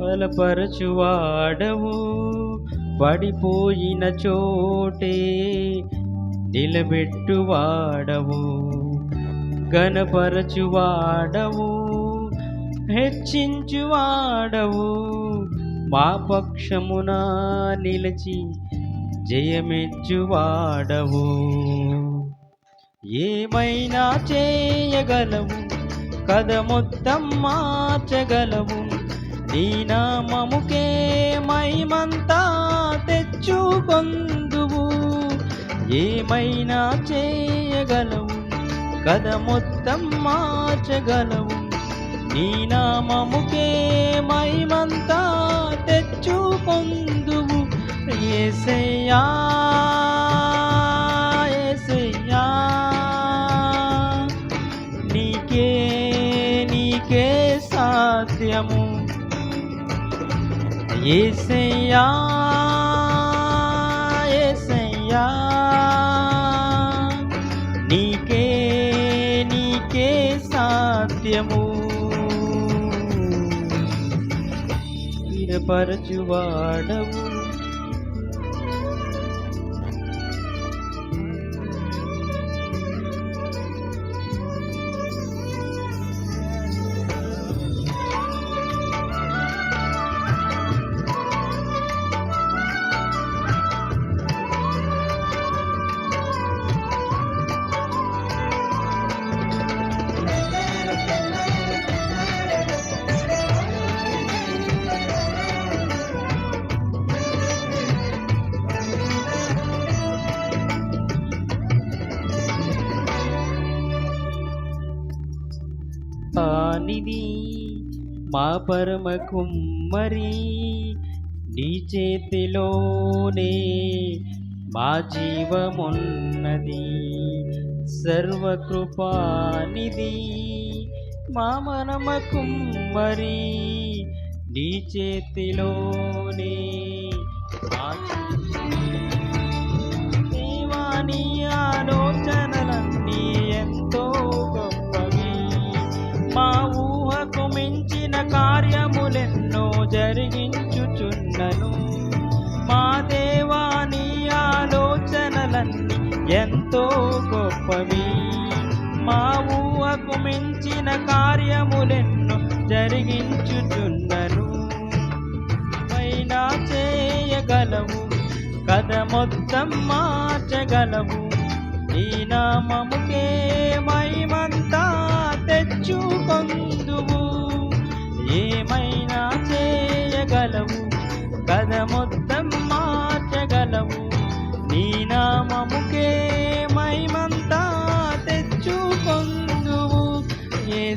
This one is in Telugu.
బలపరచువాడవు పడిపోయిన చోటే నిలబెట్టువాడవు. గణపరచువాడవు హెచ్చించువాడవు. మా పక్షమున నిలిచి జయమెచ్చువాడవు. ఏమైనా చేయగలవు. కథ మొత్తం మార్చగలవు. నీ నామముకే మైమంతా తెచ్చుకొందువు. ఏమైనా చేయగలవు? కథ మొత్తం మార్చగలవు. నీ నామముకే మైమంతా తెచ్చుకొందువు. ఏసయ్యా ఏసయ్యా. నీకే నీకే సాధ్యము. ఏసయ్యా ఏసయ్యా. నీకే నీకే సాధ్యము. స్థిరపరచువాడవు. ఆనిది మా పరమ కుమ్మరి నీ చేతిలోనే మా జీవమున్నది. సర్వకృపానిది మా మనమ కుమ్మరి నీ చేతిలోనే. ఇచ్చిన కార్యములెన్నో జరిగించుచున్నను మా దేవాని ఆలోచనలన్నీ ఎంతో గొప్పవి. మా ఊహకు మించిన కార్యములెన్నో జరిగించుచున్నను అయినా చేయగలవు కథ మొత్తం మార్చగలవు. నీ నామముకే మైమంతా తెచ్చుకొందువు. ఏమైనా చేయగలవు? కథ మొత్తం మార్చగలవు. నీ నామముకే మైమంతా తెచ్చుకొందువు. ఏ